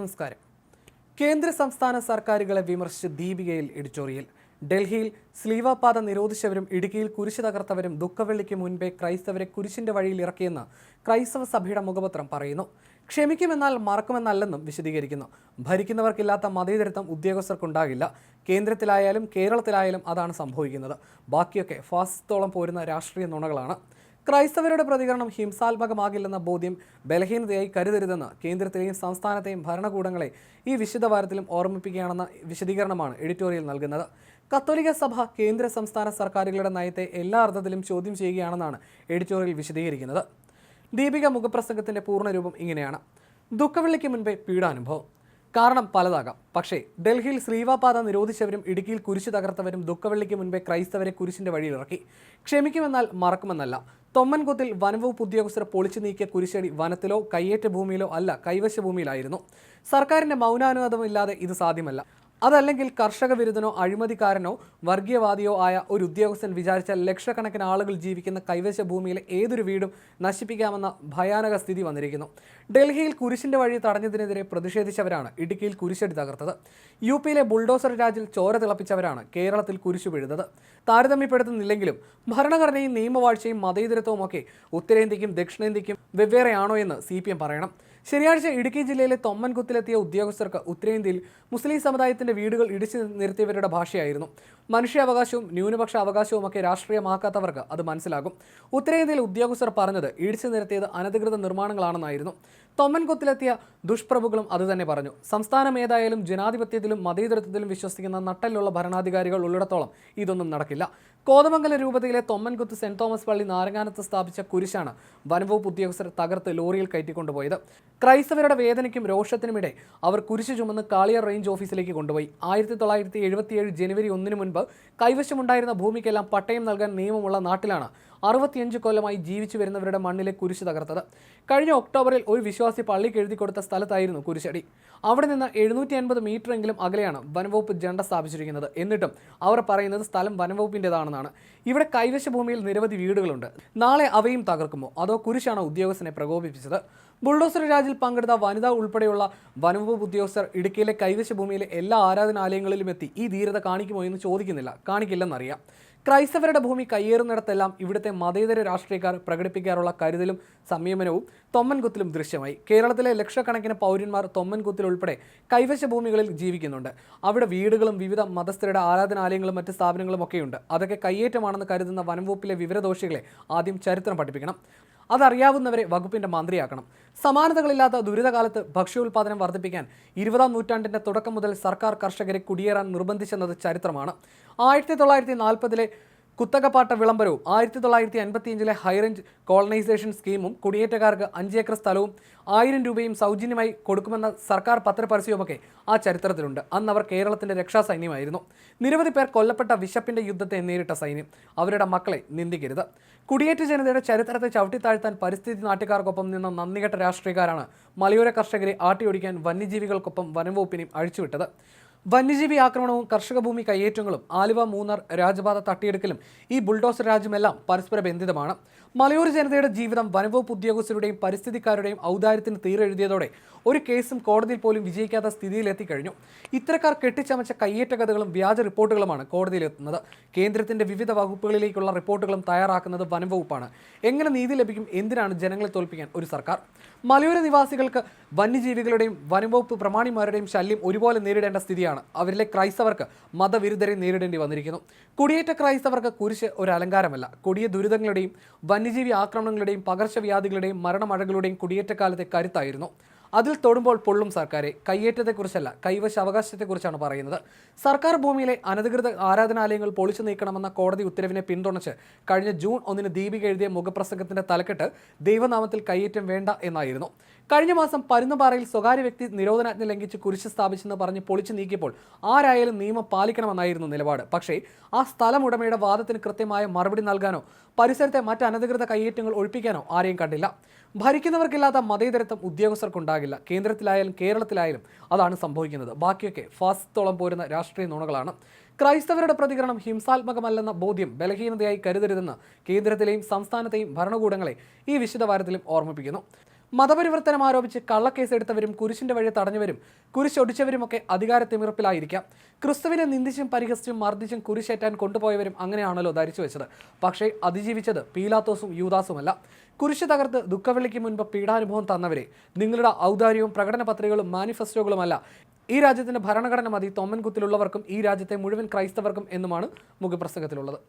നമസ്കാരം. കേന്ദ്ര സംസ്ഥാന സർക്കാരുകളെ വിമർശിച്ച് ദീപികയിൽ എഡിറ്റോറിയൽ ഡൽഹിയിൽ സ്ലീവാപാത നിരോധിച്ചവരും ഇടുക്കിയിൽ കുരിശ് തകർത്തവരും ദുഃഖവെള്ളിക്ക് മുൻപേ ക്രൈസ്തവരെ കുരിശിന്റെ വഴിയിൽ ഇറക്കിയെന്ന് ക്രൈസ്തവ സഭയുടെ മുഖപത്രം പറയുന്നു. ക്ഷമിക്കുമെന്നാൽ മറക്കുമെന്നല്ലെന്നും വിശദീകരിക്കുന്നു. ഭരിക്കുന്നവർക്കില്ലാത്ത മതേതരത്വം ഉദ്യോഗസ്ഥർക്കുണ്ടാകില്ല. കേന്ദ്രത്തിലായാലും കേരളത്തിലായാലും അതാണ് സംഭവിക്കുന്നത്. ബാക്കിയൊക്കെ ഫാസിസ്റ്റോളം പോരുന്ന രാഷ്ട്രീയ നുണകളാണ്. ക്രൈസ്തവരുടെ പ്രതികരണം ഹിംസാത്മകമാകില്ലെന്ന ബോധ്യം ബലഹീനതയായി കരുതരുതെന്ന് കേന്ദ്രത്തിലെയും സംസ്ഥാനത്തെയും ഭരണകൂടങ്ങളെ ഈ വിശുദ്ധ വാരത്തിലും ഓർമ്മിപ്പിക്കുകയാണെന്ന വിശദീകരണമാണ് എഡിറ്റോറിയൽ നൽകുന്നത്. കത്തോലിക സഭ കേന്ദ്ര സംസ്ഥാന സർക്കാരുകളുടെ നയത്തെ എല്ലാ അർത്ഥത്തിലും ചോദ്യം ചെയ്യുകയാണെന്നാണ് എഡിറ്റോറിയൽ വിശദീകരിക്കുന്നത്. ദീപിക മുഖപ്രസംഗത്തിന്റെ പൂർണരൂപം ഇങ്ങനെയാണ്. ദുഃഖവെള്ളിക്ക് മുൻപേ പീഡാനുഭവം. കാരണം പലതാകാം. പക്ഷേ ഡൽഹിയിൽ ശ്രീവാപാത നിരോധിച്ചവരും ഇടുക്കിയിൽ കുരിശ് തകർത്തവരും ദുഃഖവെള്ളിക്ക് മുൻപേ ക്രൈസ്തവരെ കുരിശിന്റെ വഴിയിലിറക്കി ക്ഷമിക്കുമെന്നാൽ മറക്കുമെന്നല്ല. തൊമ്മൻകുത്തിൽ വനംവകുപ്പ് ഉദ്യോഗസ്ഥർ പൊളിച്ചു നീക്കിയ കുരിശടി വനത്തിലോ കയ്യേറ്റ ഭൂമിയിലോ അല്ല കൈവശ ഭൂമിയിലായിരുന്നു. സർക്കാരിന്റെ മൗനാനുവാദമില്ലാതെ ഇത് സാധ്യമല്ല. അതല്ലെങ്കിൽ കർഷക വിരുദ്ധനോ അഴിമതിക്കാരനോ വർഗീയവാദിയോ ആയ ഒരു ഉദ്യോഗസ്ഥൻ വിചാരിച്ചാൽ ലക്ഷക്കണക്കിന് ആളുകൾ ജീവിക്കുന്ന കൈവശ ഭൂമിയിലെ ഏതൊരു വീടും നശിപ്പിക്കാമെന്ന ഭയാനക സ്ഥിതി വന്നിരിക്കുന്നു. ഡൽഹിയിൽ കുരിശിന്റെ വഴി തടഞ്ഞതിനെതിരെ പ്രതിഷേധിച്ചവരാണ് ഇടുക്കിയിൽ കുരിശടി തകർത്തത്. യു പിയിലെ ബുൾഡോസർ രാജിൽ ചോര തിളപ്പിച്ചവരാണ് കേരളത്തിൽ കുരിശു വീഴുന്നത്. താരതമ്യപ്പെടുത്തുന്നില്ലെങ്കിലും ഭരണഘടനയും നിയമവാഴ്ചയും മതേതരത്വവും ഒക്കെ ഉത്തരേന്ത്യക്കും ദക്ഷിണേന്ത്യക്കും വെവ്വേറെയാണോ എന്ന് സി പറയണം. ശനിയാഴ്ച ഇടുക്കി ജില്ലയിലെ തൊമ്മൻകുത്തിലെത്തിയ ഉദ്യോഗസ്ഥർക്ക് ഉത്തരേന്ത്യയിൽ മുസ്ലിം സമുദായത്തിന്റെ വീടുകൾ ഇടിച്ചു നിർത്തിയവരുടെ ഭാഷയായിരുന്നു. മനുഷ്യാവകാശവും ന്യൂനപക്ഷ അവകാശവും ഒക്കെ രാഷ്ട്രീയമാക്കാത്തവർക്ക് അത് മനസ്സിലാകും. ഉത്തരേന്ത്യയിൽ ഉദ്യോഗസ്ഥർ പറഞ്ഞത് ഇടിച്ചു നിരത്തിയത് അനധികൃത നിർമ്മാണങ്ങളാണെന്നായിരുന്നു. തൊമ്മൻകുത്തിലെത്തിയ ദുഷ്പ്രഭുക്കളും അതുതന്നെ പറഞ്ഞു. സംസ്ഥാനം ഏതായാലും ജനാധിപത്യത്തിലും മതേതരത്വത്തിലും വിശ്വസിക്കുന്ന നട്ടലുള്ള ഭരണാധികാരികൾ ഉള്ളിടത്തോളം ഇതൊന്നും നടക്കില്ല. കോതമംഗല രൂപതയിലെ തൊമ്മൻകുത്ത് സെന്റ് തോമസ് പള്ളി നാരങ്ങാനത്ത് സ്ഥാപിച്ച കുരിശാണ് വനംവകുപ്പ് ഉദ്യോഗസ്ഥർ തകർത്ത് ലോറിയിൽ കയറ്റിക്കൊണ്ടുപോയത്. ക്രൈസ്തവരുടെ വേദനയ്ക്കും രോഷത്തിനുമിടെ അവർ കുരിശ് ചുമന്ന് കാളിയർ റേഞ്ച് ഓഫീസിലേക്ക് കൊണ്ടുപോയി. ആയിരത്തി തൊള്ളായിരത്തി എഴുപത്തിയേഴ് ജനുവരി ഒന്നിന് മുൻപ് കൈവശമുണ്ടായിരുന്ന ഭൂമിക്കെല്ലാം പട്ടയം നൽകാൻ നിയമമുള്ള നാട്ടിലാണ് അറുപത്തിയഞ്ച് കൊല്ലമായി ജീവിച്ചു വരുന്നവരുടെ മണ്ണിലെ കുരിശ് തകർത്തത്. കഴിഞ്ഞ ഒക്ടോബറിൽ ഒരു വിശ്വാസി പള്ളിക്ക് എഴുതി കൊടുത്ത സ്ഥലത്തായിരുന്നു കുരിശടി. അവിടെ നിന്ന് എഴുന്നൂറ്റി അൻപത് മീറ്റർ എങ്കിലും അകലെയാണ് വനംവകുപ്പ് ജണ്ട സ്ഥാപിച്ചിരിക്കുന്നത്. എന്നിട്ടും അവർ പറയുന്നത് സ്ഥലം വനംവകുപ്പിന്റെതാണെന്നാണ് ഇവിടെ കൈവശ ഭൂമിയിൽ നിരവധി വീടുകളുണ്ട്. നാളെ അവയും തകർക്കുമോ? അതോ കുരിശാണോ ഉദ്യോഗസ്ഥനെ പ്രകോപിപ്പിച്ചത്? ബുൾഡോസർ രാജിൽ പങ്കെടുത്ത വനിത ഉൾപ്പെടെയുള്ള വനംവകുപ്പ് ഉദ്യോഗസ്ഥർ ഇടുക്കിയിലെ കൈവശ ഭൂമിയിലെ എല്ലാ ആരാധനാലയങ്ങളിലും എത്തി ഈ ധീരത കാണിക്കുമോ എന്ന് ചോദിക്കുന്നില്ല. കാണിക്കില്ലെന്നറിയാം. ക്രൈസ്തവരുടെ ഭൂമി കയ്യേറുന്നിടത്തെല്ലാം ഇവിടുത്തെ മതേതര രാഷ്ട്രീയക്കാർ പ്രകടിപ്പിക്കാറുള്ള കരുതലും സംയമനവും തൊമ്മൻകുത്തിലും ദൃശ്യമായി. കേരളത്തിലെ ലക്ഷക്കണക്കിന് പൗരന്മാർ തൊമ്മൻകുത്തിൽ ഉൾപ്പെടെ കൈവശ ഭൂമികളിൽ ജീവിക്കുന്നുണ്ട്. അവിടെ വീടുകളും വിവിധ മതസ്ഥരുടെ ആരാധനാലയങ്ങളും മറ്റ് സ്ഥാപനങ്ങളും ഒക്കെയുണ്ട്. അതൊക്കെ കയ്യേറ്റമാണെന്ന് കരുതുന്ന വനംവകുപ്പിലെ വിവരദോഷികളെ ആദ്യം ചരിത്രം പഠിപ്പിക്കണം. അതറിയാവുന്നവരെ വകുപ്പിന്റെ മന്ത്രിയാക്കണം. സമാനതകളില്ലാത്ത ദുരിതകാലത്ത് ഭക്ഷ്യോൽപാദനം വർദ്ധിപ്പിക്കാൻ ഇരുപതാം നൂറ്റാണ്ടിന്റെ തുടക്കം മുതൽ സർക്കാർ കർഷകരെ കുടിയേറാൻ നിർബന്ധിച്ചെന്നത് ചരിത്രമാണ്. ആയിരത്തി തൊള്ളായിരത്തി നാൽപ്പതിലെ കുത്തകപ്പാട്ട വിളംബരവും ആയിരത്തി തൊള്ളായിരത്തി അൻപത്തിയഞ്ചിലെ ഹൈറേഞ്ച് കോളനൈസേഷൻ സ്കീമും കുടിയേറ്റക്കാർക്ക് അഞ്ച് ഏക്കർ സ്ഥലവും ആയിരം രൂപയും സൗജന്യമായി കൊടുക്കുമെന്ന സർക്കാർ പത്രപരസ്യവുമൊക്കെ ആ ചരിത്രത്തിലുണ്ട്. അന്ന് അവർ കേരളത്തിന്റെ രക്ഷാസൈന്യമായിരുന്നു. നിരവധി പേർ കൊല്ലപ്പെട്ട വിശപ്പിന്റെ യുദ്ധത്തെ നേരിട്ട സൈന്യം. അവരുടെ മക്കളെ നിന്ദിക്കരുത്. കുടിയേറ്റ ജനതയുടെ ചരിത്രത്തെ ചവിട്ടിത്താഴ്ത്താൻ പരിസ്ഥിതി നാട്ടുകാർക്കൊപ്പം നിന്ന നന്ദികെട്ട രാഷ്ട്രീയക്കാരാണ് മലയോര കർഷകരെ ആട്ടിയൊടിക്കാൻ വന്യജീവികൾക്കൊപ്പം വനംവകുപ്പിനെയും അഴിച്ചുവിട്ടത്. വന്യജീവി ആക്രമണവും കർഷക ഭൂമി കയ്യേറ്റങ്ങളും ആലുവ മൂന്നാർ രാജപാത തട്ടിയെടുക്കലും ഈ ബുൾഡോസർ രാജ്യമെല്ലാം പരസ്പര ബന്ധിതമാണ്. മലയോര ജനതയുടെ ജീവിതം വനംവകുപ്പ് ഉദ്യോഗസ്ഥരുടെയും പരിസ്ഥിതിക്കാരുടെയും ഔദാര്യത്തിന് തീരെഴുതിയതോടെ ഒരു കേസും കോടതിയിൽ പോലും വിജയിക്കാത്ത സ്ഥിതിയിലെത്തിക്കഴിഞ്ഞു. ഇത്തരക്കാർ കെട്ടിച്ചമച്ച കയ്യേറ്റ കഥകളും വ്യാജ റിപ്പോർട്ടുകളുമാണ് കോടതിയിലെത്തുന്നത്. കേന്ദ്രത്തിന്റെ വിവിധ വകുപ്പുകളിലേക്കുള്ള റിപ്പോർട്ടുകളും തയ്യാറാക്കുന്നത് വനംവകുപ്പാണ്. എങ്ങനെ നീതി ലഭിക്കും എന്തിനാണ് ജനങ്ങളെ തോൽപ്പിക്കാൻ ഒരു സർക്കാർ? മലയോര നിവാസികൾക്ക് വന്യജീവികളുടെയും വനംവകുപ്പ് പ്രമാണിമാരുടെയും ശല്യം ഒരുപോലെ നേരിടേണ്ട സ്ഥിതിയാണ്. അവരിലെ ക്രൈസ്തവർക്ക് മതവിരുദ്ധരെ നേരിടേണ്ടി വന്നിരിക്കുന്നു. കുടിയേറ്റ ക്രൈസ്തവർക്ക് കുരിശ് ഒരു അലങ്കാരമല്ല. കൊടിയ ദുരിതങ്ങളുടെയും വന്യജീവി ആക്രമണങ്ങളുടെയും പകർച്ചവ്യാധികളുടെയും മരണമഴകളുടെയും കുടിയേറ്റക്കാലത്തെ കരുത്തായിരുന്നു. അതിൽ തൊടുമ്പോൾ പൊള്ളും സർക്കാരെ. കയ്യേറ്റത്തെക്കുറിച്ചല്ല കൈവശ അവകാശത്തെക്കുറിച്ചാണ് പറയുന്നത്. സർക്കാർ ഭൂമിയിലെ അനധികൃത ആരാധനാലയങ്ങൾ പൊളിച്ചു നീക്കണമെന്ന കോടതി ഉത്തരവിനെ പിന്തുണച്ച് കഴിഞ്ഞ ജൂൺ ഒന്നിന് ദീപിക എഴുതിയ മുഖപ്രസംഗത്തിന്റെ തലക്കെട്ട് ദൈവനാമത്തിൽ കയ്യേറ്റം വേണ്ട എന്നായിരുന്നു. കഴിഞ്ഞ മാസം പരുന്നപാറയിൽ സ്വകാര്യ വ്യക്തി നിരോധനാജ്ഞ ലംഘിച്ച് കുരിശ് സ്ഥാപിച്ചെന്ന് പറഞ്ഞ് പൊളിച്ചു നീക്കിയപ്പോൾ ആരായാലും നിയമം പാലിക്കണമെന്നായിരുന്നു നിലപാട്. പക്ഷേ ആ സ്ഥലമുടമയുടെ വാദത്തിന് കൃത്യമായ മറുപടി നൽകാനോ പരിസരത്തെ മറ്റ് അനധികൃത കയ്യേറ്റങ്ങൾ ഒഴിപ്പിക്കാനോ ആരെയും കണ്ടില്ല. ഭരിക്കുന്നവർക്കില്ലാത്ത മതേതരത്വം ഉദ്യോഗസ്ഥർക്കുണ്ടാകില്ല. കേന്ദ്രത്തിലായാലും കേരളത്തിലായാലും അതാണ് സംഭവിക്കുന്നത്. ബാക്കിയൊക്കെ ഫാസ്റ്റോളം പോരുന്ന രാഷ്ട്രീയ നുണകളാണ്. ക്രൈസ്തവരുടെ പ്രതികരണം ഹിംസാത്മകമല്ലെന്ന ബോധ്യം ബലഹീനതയായി കരുതരുതെന്ന് കേന്ദ്രത്തിലെയും സംസ്ഥാനത്തെയും ഭരണകൂടങ്ങളെ ഈ വിശുദ്ധ വാരത്തിലും ഓർമ്മിപ്പിക്കുന്നു. മതപരിവർത്തനം ആരോപിച്ച് കള്ളക്കേസെടുത്തവരും കുരിശിന്റെ വഴി തടഞ്ഞവരും കുരിശൊടിച്ചവരുമൊക്കെ അധികാരത്തിമിറപ്പിലായിരിക്കാം ക്രിസ്തുവിനെ നിന്ദിച്ചും പരിഹസിച്ചും മർദ്ദിച്ചും കുരിശേറ്റാൻ കൊണ്ടുപോയവരും അങ്ങനെയാണല്ലോ ധരിച്ചു വെച്ചത്. പക്ഷേ അതിജീവിച്ചത് പീലാത്തോസും യൂദാസുമല്ല. കുരിശ് തകർത്ത് ദുഃഖവെള്ളിക്ക് മുൻപ് പീഡാനുഭവം തന്നവരെ നിങ്ങളുടെ ഔദാര്യവും പ്രകടന പത്രികകളും മാനിഫെസ്റ്റോകളുമല്ല. ഈ രാജ്യത്തിന്റെ ഭരണഘടന മതി. തൊമ്മൻകുത്തിലുള്ളവർക്കും ഈ രാജ്യത്തെ മുഴുവൻ ക്രൈസ്തവർക്കും എന്നുമാണ് മുഖപ്രസംഗത്തിലുള്ളത്.